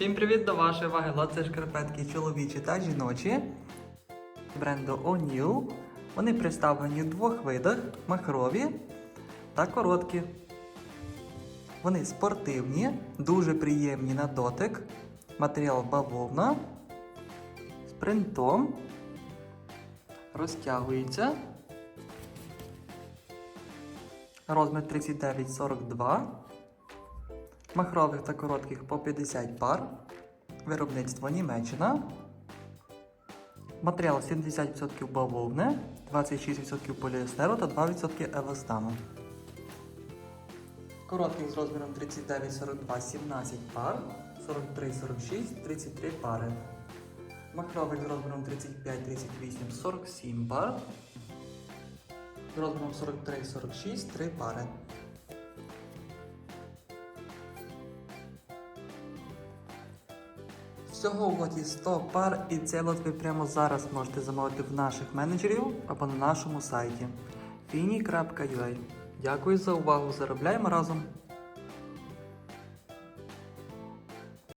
Всім привіт до вашої уваги! Це шкарпетки чоловічі та жіночі бренду O'Neill. Вони представлені в двох видах: махрові та короткі. Вони спортивні, дуже приємні на дотик. Матеріал бавовна з принтом. Розтягується. Розмір 39-42. Махрових та коротких по 50 пар. Виробництво Німеччина. Матеріал 70% бавовни, 26% поліестеру та 2% еластану. Коротких з розміром 39-42 17 пар, 43-46 33 пари. Махрових з розміром 35-38 47 пар. З розміром 43-46 3 пари. Всього у лоті 100 пар і цей лот ви прямо зараз можете замовити в наших менеджерів або на нашому сайті fini.ua. Дякую за увагу! Заробляємо разом!